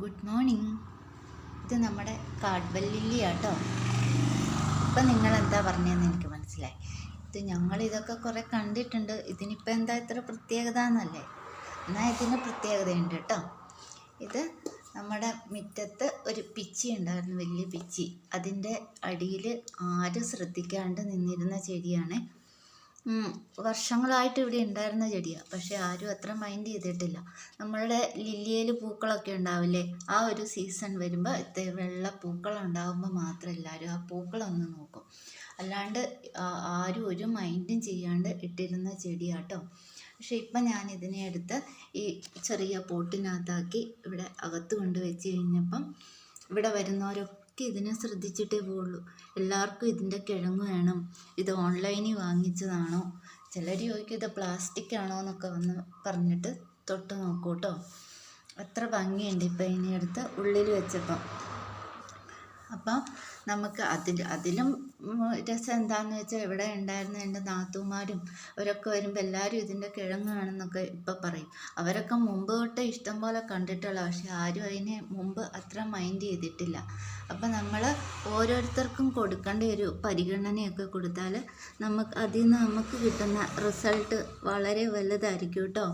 Good morning ഇത് നമ്മുടെ കാഡ്ബല്ലിയാട്ടോ ഇപ്പം നിങ്ങൾ എന്താ പറഞ്ഞതെന്ന് എനിക്ക് മനസ്സിലായി. ഇത് ഞങ്ങൾ ഇതൊക്കെ കുറേ കണ്ടിട്ടുണ്ട്. ഇതിനിപ്പോൾ എന്താ ഇത്ര പ്രത്യേകത എന്നല്ലേ എന്നാൽ ഇതിന് പ്രത്യേകതയുണ്ട് കേട്ടോ ഇത് നമ്മുടെ മുറ്റത്ത് ഒരു പിച്ചി ഉണ്ടായിരുന്നു വലിയ പിച്ചി. അതിന്റെ അടിയിൽ ആരും ശ്രദ്ധിക്കാണ്ട് നിന്നിരുന്ന ചെടിയാണ് വർഷങ്ങളായിട്ട് ഇവിടെ ഉണ്ടായിരുന്ന ചെടിയാണ് പക്ഷെ ആരും അത്ര മൈൻഡ് ചെയ്തിട്ടില്ല. നമ്മളുടെ ലില്ലിയയിൽ പൂക്കളൊക്കെ ഉണ്ടാവില്ലേ ആ ഒരു സീസൺ വരുമ്പോൾ ഇത് വെള്ള പൂക്കൾ ഉണ്ടാകുമ്പോൾ മാത്രം എല്ലാവരും ആ പൂക്കളൊന്ന് നോക്കും. അല്ലാണ്ട് ആരും ഒരു മൈൻഡും ചെയ്യാണ്ട് ഇട്ടിരുന്ന ചെടിയാട്ടോ. പക്ഷെ ഇപ്പം ഞാൻ ഇതിനെ എടുത്ത് ഈ ചെറിയ പോട്ടിനകത്താക്കി ഇവിടെ അകത്ത് കൊണ്ട് വെച്ച് കഴിഞ്ഞപ്പം ഇവിടെ വരുന്നവരൊക്കെ ഇതിനെ ശ്രദ്ധിച്ചിട്ടേ പോവുള്ളൂ. എല്ലാവർക്കും ഇതിന്റെ കിഴങ്ങ് വേണം. ഇത് ഓൺലൈനിൽ വാങ്ങിച്ചതാണോ? ചിലർ ചോദിക്കും ഇത് പ്ലാസ്റ്റിക് ആണോ? എന്നൊക്കെ വന്ന് പറഞ്ഞിട്ട് തൊട്ട് നോക്കൂ കേട്ടോ അത്ര ഭംഗിയുണ്ട് ഇപ്പം ഇതിനെ എടുത്ത് ഉള്ളിൽ വെച്ചപ്പം. അപ്പം നമുക്ക് അതിൽ അതിലും രസം എന്താണെന്ന് വെച്ചാൽ ഇവിടെ ഉണ്ടായിരുന്ന എന്റെ നാത്തൂമാരും അവരൊക്കെ വരുമ്പോൾ എല്ലാവരും ഇതിന്റെ കിഴങ്ങാണെന്നൊക്കെ ഇപ്പം പറയും. അവരൊക്കെ മുമ്പ് തൊട്ട് ഇഷ്ടം പോലെ കണ്ടിട്ടുള്ള പക്ഷെ ആരും അതിനെ മുമ്പ് അത്ര മൈൻഡ് ചെയ്തിട്ടില്ല. അപ്പം നമ്മൾ ഓരോരുത്തർക്കും കൊടുക്കേണ്ട ഒരു പരിഗണനയൊക്കെ കൊടുത്താൽ നമുക്ക് അതിൽ നിന്ന് നമുക്ക് കിട്ടുന്ന റിസൾട്ട് വളരെ വലുതായിരിക്കും കേട്ടോ.